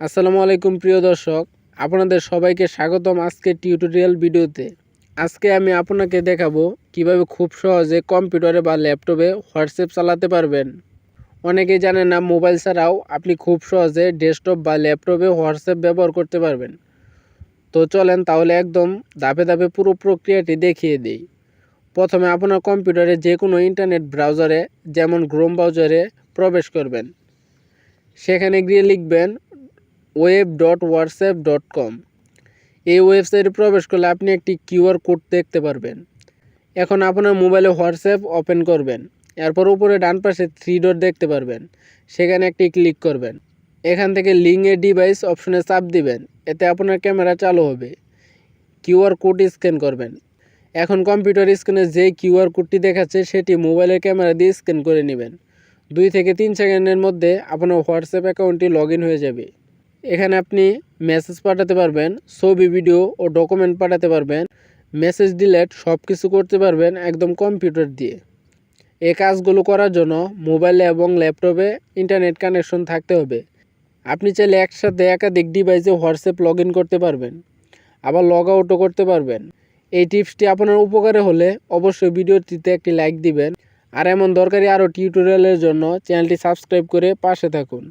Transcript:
আসসালামু আলাইকুম প্রিয় দর্শক, আপনাদের সবাইকে স্বাগতম আজকে টিউটোরিয়াল ভিডিওতে। আজকে আমি আপনাকে দেখাবো কীভাবে খুব সহজে কম্পিউটারে বা ল্যাপটপে হোয়াটসঅ্যাপ চালাতে পারবেন। অনেকেই জানেন না, মোবাইল ছাড়াও আপনি খুব সহজে ডেস্কটপ বা ল্যাপটপে হোয়াটসঅ্যাপ ব্যবহার করতে পারবেন। তো চলেন তাহলে একদম ধাপে ধাপে পুরো প্রক্রিয়াটি দেখিয়ে দিই। প্রথমে আপনার কম্পিউটারে যে কোনো ইন্টারনেট ব্রাউজারে, যেমন গ্রোম ব্রাউজারে প্রবেশ করবেন। সেখানে গিয়ে লিখবেন web dot WhatsApp dot com এই ওয়েবসাইটে প্রবেশ করলে আপনি একটি কিউআর কোড দেখতে পারবেন। এখন আপনার মোবাইলে হোয়াটসঅ্যাপ ওপেন করবেন। এরপর উপরে ডান পাশে থ্রি ডট দেখতে পারবেন। সেখানে একটি ক্লিক করবেন। এখান থেকে লিঙ্ক ডিভাইস অপশনে চাপ দিবেন। এতে আপনার ক্যামেরা চালু হবে। কিউআর কোড স্ক্যান করবেন। এখন কম্পিউটার স্ক্রিনে যে কিউআর কোডটি দেখাচ্ছে, সেটি মোবাইলের ক্যামেরা দিয়ে স্ক্যান করে নেবেন। দুই থেকে তিন সেকেন্ডের মধ্যে আপনার হোয়াটসঅ্যাপ অ্যাকাউন্টটি লগ হয়ে যাবে। এখানে আপনি মেসেজ পাঠাতে পারবেন, ছবি ভিডিও ও ডকুমেন্ট পাঠাতে পারবেন মেসেজ ডিলেট সব কিছু করতে পারবেন একদম কম্পিউটার দিয়ে। এই কাজগুলো করার জন্য মোবাইলে এবং ল্যাপটপে ইন্টারনেট কানেকশন থাকতে হবে। আপনি চাইলে একসাথে একাধিক ডিভাইসে হোয়াটসঅ্যাপ লগ করতে পারবেন, আবার লগ আউটও করতে পারবেন। এই টিপসটি আপনার উপকারে হলে অবশ্যই ভিডিওটিতে একটি লাইক দিবেন। আর এমন দরকারি আরও টিউটোরিয়ালের জন্য চ্যানেলটি সাবস্ক্রাইব করে পাশে থাকুন।